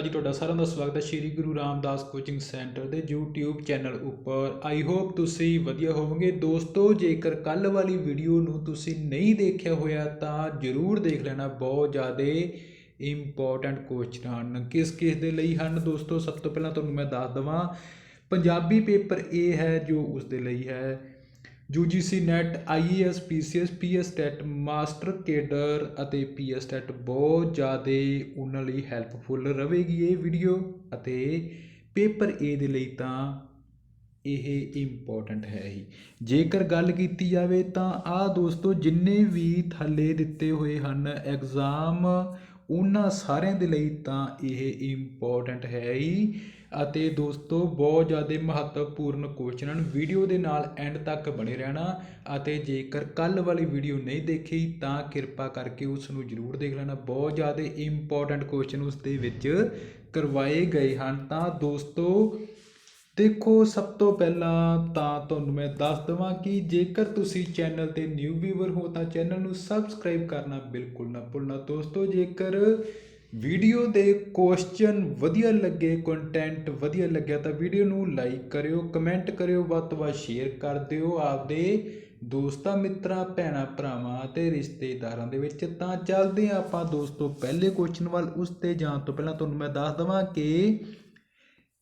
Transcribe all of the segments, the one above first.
ਜੀ, ਤੁਹਾਡਾ ਸਾਰਿਆਂ ਦਾ ਸਵਾਗਤ ਹੈ ਸ਼੍ਰੀ ਗੁਰੂ ਰਾਮਦਾਸ ਕੋਚਿੰਗ ਸੈਂਟਰ ਦੇ YouTube ਚੈਨਲ ਉੱਪਰ। ਆਈ ਹੋਪ ਤੁਸੀਂ ਵਧੀਆ ਹੋਵੋਗੇ। ਦੋਸਤੋ, ਜੇਕਰ ਕੱਲ ਵਾਲੀ ਵੀਡੀਓ ਨੂੰ ਤੁਸੀਂ ਨਹੀਂ ਦੇਖਿਆ ਹੋਇਆ, ਤਾਂ ਜਰੂਰ ਦੇਖ ਲੈਣਾ। ਬਹੁਤ ਜ਼ਿਆਦਾ ਇੰਪੋਰਟੈਂਟ ਕੁਐਸਚਨ ਹਨ। ਕਿਸ ਕਿਸ ਦੇ ਲਈ ਹਨ? ਦੋਸਤੋ, ਸਭ ਤੋਂ ਪਹਿਲਾਂ ਤੁਹਾਨੂੰ ਮੈਂ ਦੱਸ ਦਵਾਂ, ਪੰਜਾਬੀ ਪੇਪਰ A ਹੈ ਜੋ ਉਸ ਦੇ ਲਈ ਹੈ। UGC NET IAS PCS PS TET master cadre ਅਤੇ PS TET ਬਹੁਤ ਜ਼ਿਆਦਾ ਉਹਨਾਂ ਲਈ ਹੈਲਪਫੁਲ ਰਹੇਗੀ ਇਹ ਵੀਡੀਓ ਅਤੇ ਪੇਪਰ A ਦੇ ਲਈ ਤਾਂ ਇਹ ਇੰਪੋਰਟੈਂਟ ਹੈ ਹੀ। ਜੇਕਰ ਗੱਲ ਕੀਤੀ ਜਾਵੇ ਤਾਂ ਆ ਦੋਸਤੋ ਜਿੰਨੇ ਵੀ ਥੱਲੇ ਦਿੱਤੇ ਹੋਏ ਹਨ ਐਗਜ਼ਾਮ ਉਹਨਾਂ ਸਾਰਿਆਂ ਦੇ ਲਈ ਤਾਂ ਇਹ ਇੰਪੋਰਟੈਂਟ ਹੈ ਹੀ। ਅਤੇ ਦੋਸਤੋ, ਬਹੁਤ ਜ਼ਿਆਦਾ ਮਹੱਤਵਪੂਰਨ ਕੁਐਸਚਨ ਵੀਡੀਓ ਦੇ ਨਾਲ ਐਂਡ ਤੱਕ ਬਣੇ ਰਹਿਣਾ ਅਤੇ ਜੇਕਰ ਕੱਲ ਵਾਲੀ ਵੀਡੀਓ ਨਹੀਂ ਦੇਖੀ, ਤਾਂ ਕਿਰਪਾ ਕਰਕੇ ਉਸ ਨੂੰ ਜ਼ਰੂਰ ਦੇਖ ਲੈਣਾ। ਬਹੁਤ ਜ਼ਿਆਦਾ ਇੰਪੋਰਟੈਂਟ ਕੁਐਸਚਨ ਉਸ ਦੇ ਵਿੱਚ ਕਰਵਾਏ ਗਏ ਹਨ। ਤਾਂ ਦੋਸਤੋ, ਦੇਖੋ, ਸਭ ਤੋਂ ਪਹਿਲਾਂ ਤਾਂ ਤੁਹਾਨੂੰ ਮੈਂ ਦੱਸ ਦਵਾਂ ਕਿ ਜੇਕਰ ਤੁਸੀਂ ਚੈਨਲ ਤੇ ਨਿਊ ਵੀਵਰ ਹੋ, ਤਾਂ ਚੈਨਲ ਨੂੰ ਸਬਸਕ੍ਰਾਈਬ ਕਰਨਾ ਬਿਲਕੁਲ ਨਾ ਭੁੱਲਣਾ। ਦੋਸਤੋ, ਜੇਕਰ ਵੀਡੀਓ ਦੇ ਕੁਐਸਚਨ ਵਧੀਆ ਲੱਗੇ ਕੰਟੈਂਟ ਵਧੀਆ ਲੱਗਿਆ ਤਾਂ ਵੀਡੀਓ ਨੂੰ ਲਾਈਕ ਕਰਿਓ ਕਮੈਂਟ ਕਰਿਓ, ਵੱਧ ਤੋਂ ਵੱਧ ਸ਼ੇਅਰ ਕਰ ਦਿਓ ਆਪਦੇ ਦੋਸਤਾਂ, ਮਿੱਤਰਾਂ, ਭੈਣਾਂ, ਭਰਾਵਾਂ ਅਤੇ ਰਿਸ਼ਤੇਦਾਰਾਂ ਦੇ ਵਿੱਚ। ਤਾਂ ਚੱਲਦੇ ਹਾਂ ਆਪਾਂ ਦੋਸਤੋ ਪਹਿਲੇ ਕੁਐਸਚਨ ਵੱਲ, ਉਸ ਤੇ ਜਾਣ ਤੋਂ ਪਹਿਲਾਂ ਤੁਹਾਨੂੰ ਮੈਂ ਦੱਸ ਦਵਾਂ ਕਿ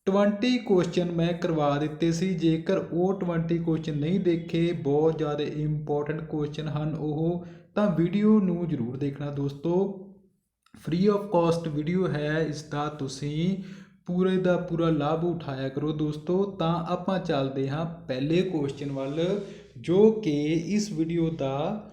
20 ਕੁਐਸਚਨ ਮੈਂ ਕਰਵਾ ਦਿੱਤੇ ਸੀ। ਜੇਕਰ ਉਹ 20 ਕੁਐਸਚਨ ਨਹੀਂ ਦੇਖੇ, ਬਹੁਤ ਜ਼ਿਆਦਾ ਇੰਪੋਰਟੈਂਟ ਕੁਐਸਚਨ ਹਨ ਉਹ, ਤਾਂ ਵੀਡੀਓ ਨੂੰ ਜ਼ਰੂਰ ਦੇਖਣਾ ਦੋਸਤੋ। ਫਰੀ ਆਫ ਕੋਸਟ ਵੀਡੀਓ ਹੈ, ਇਸ ਦਾ ਤੁਸੀਂ ਪੂਰੇ ਦਾ ਪੂਰਾ ਲਾਭ ਉਠਾਇਆ ਕਰੋ ਦੋਸਤੋ। ਤਾਂ ਆਪਾਂ ਚੱਲਦੇ ਹਾਂ ਪਹਿਲੇ ਕੁਐਸਚਨ ਵੱਲ, ਜੋ ਕਿ ਇਸ ਵੀਡੀਓ ਦਾ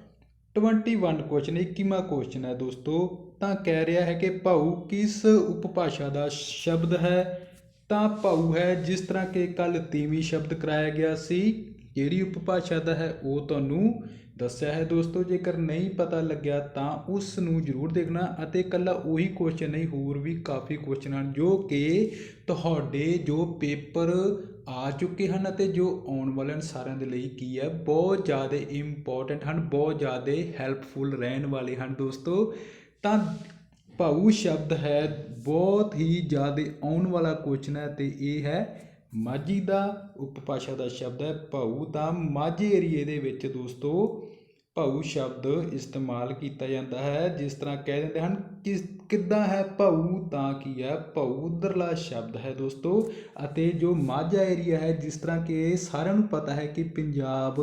21 ਕੁਐਸਚਨ 21ਵਾਂ ਕੁਐਸਚਨ ਹੈ ਦੋਸਤੋ। ਤਾਂ ਕਹਿ ਰਿਹਾ ਹੈ ਕਿ ਭਾਊ ਕਿਸ ਉਪਭਾਸ਼ਾ ਦਾ ਸ਼ਬਦ ਹੈ? ਤਾਂ ਭਾਊ ਹੈ ਜਿਸ ਤਰ੍ਹਾਂ ਕਿ ਕੱਲ ਤੀਵੀਂ ਸ਼ਬਦ ਕਰਾਇਆ ਗਿਆ ਸੀ। ਕਿਹੜੀ ਉਪਭਾਸ਼ਾ ਦਾ ਹੈ? ਉਹ ਤੁਹਾਨੂੰ ਦੱਸਿਆ ਹੈ ਦੋਸਤੋ, ਜੇਕਰ ਨਹੀਂ ਪਤਾ ਲੱਗਿਆ ਤਾਂ ਉਸ ਨੂੰ ਜ਼ਰੂਰ ਦੇਖਣਾ ਅਤੇ ਇਕੱਲਾ ਉਹੀ ਕੁਐਸਚਨ ਨਹੀਂ, ਹੋਰ ਵੀ ਕਾਫੀ ਕੁਐਸਚਨ ਹਨ, ਜੋ ਕਿ ਤੁਹਾਡੇ ਜੋ ਪੇਪਰ ਆ ਚੁੱਕੇ ਹਨ ਅਤੇ ਜੋ ਆਉਣ ਵਾਲੇ ਹਨ ਸਾਰਿਆਂ ਦੇ ਲਈ ਕੀ ਹੈ, ਬਹੁਤ ਜ਼ਿਆਦਾ ਇੰਪੋਰਟੈਂਟ ਹਨ, ਬਹੁਤ ਜ਼ਿਆਦਾ ਹੈਲਪਫੁਲ ਰਹਿਣ ਵਾਲੇ ਹਨ ਦੋਸਤੋ। ਤਾਂ ਭਾਊ ਸ਼ਬਦ ਹੈ, ਬਹੁਤ ਹੀ ਜ਼ਿਆਦਾ ਆਉਣ ਵਾਲਾ ਕੁਐਸਚਨ ਹੈ ਤੇ ਇਹ ਹੈ ਮਾਝੀ ਦਾ ਉਪਭਾਸ਼ਾ ਦਾ ਸ਼ਬਦ ਹੈ ਭਾਊ ਤਾਂ ਮਾਝੇ ਏਰੀਏ ਦੇ ਵਿੱਚ ਦੋਸਤੋ ਭਾਊ ਸ਼ਬਦ ਇਸਤੇਮਾਲ ਕੀਤਾ ਜਾਂਦਾ ਹੈ, ਜਿਸ ਤਰ੍ਹਾਂ ਕਹਿ ਦਿੰਦੇ ਹਨ ਕਿ ਕਿੱਦਾਂ ਹੈ ਭਾਊ ਤਾਂ ਕੀ ਹੈ ਭਾਊ ਉਧਰਲਾ ਸ਼ਬਦ ਹੈ ਦੋਸਤੋ, ਅਤੇ ਜੋ ਮਾਝਾ ਏਰੀਆ ਹੈ, ਜਿਸ ਤਰ੍ਹਾਂ ਕਿ ਸਾਰਿਆਂ ਨੂੰ ਪਤਾ ਹੈ ਕਿ ਪੰਜਾਬ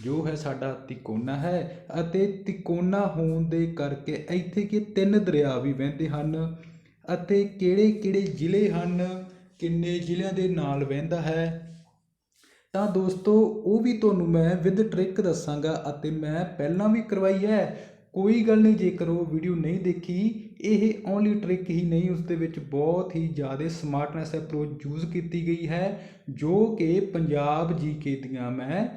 ਜੋ ਹੈ ਸਾਡਾ ਤਿਕੋਨਾ ਹੈ, ਅਤੇ ਤਿਕੋਨਾ ਹੋਣ ਦੇ ਕਰਕੇ ਇੱਥੇ ਕਿ ਤਿੰਨ ਦਰਿਆ ਵੀ ਵਹਿੰਦੇ ਹਨ, ਅਤੇ ਕਿਹੜੇ ਕਿਹੜੇ ਜ਼ਿਲ੍ਹੇ ਹਨ ਕਿੰਨੇ ਜ਼ਿਲ੍ਹਿਆਂ ਦੇ ਨਾਲ ਵਹਿੰਦਾ ਹੈ? ਤਾਂ ਦੋਸਤੋ, ਉਹ ਵੀ ਤੁਹਾਨੂੰ ਮੈਂ ਵਿਦ ਟ੍ਰਿਕ ਦੱਸਾਂਗਾ ਅਤੇ ਮੈਂ ਪਹਿਲਾਂ ਵੀ ਕਰਵਾਈ ਹੈ। ਕੋਈ ਗੱਲ ਨਹੀਂ, ਜੇਕਰ ਉਹ ਵੀਡੀਓ ਨਹੀਂ ਦੇਖੀ, ਇਹ ਓਨਲੀ ਟ੍ਰਿਕ ਹੀ ਨਹੀਂ, ਉਸ ਦੇ ਵਿੱਚ ਬਹੁਤ ਹੀ ਜ਼ਿਆਦਾ ਸਮਾਰਟਨੈਸ ਅਪਰੋਚ ਯੂਜ਼ ਕੀਤੀ ਗਈ ਹੈ, ਜੋ ਕਿ ਪੰਜਾਬ ਜੀਕੇ ਦੀਆਂ ਮੈਂ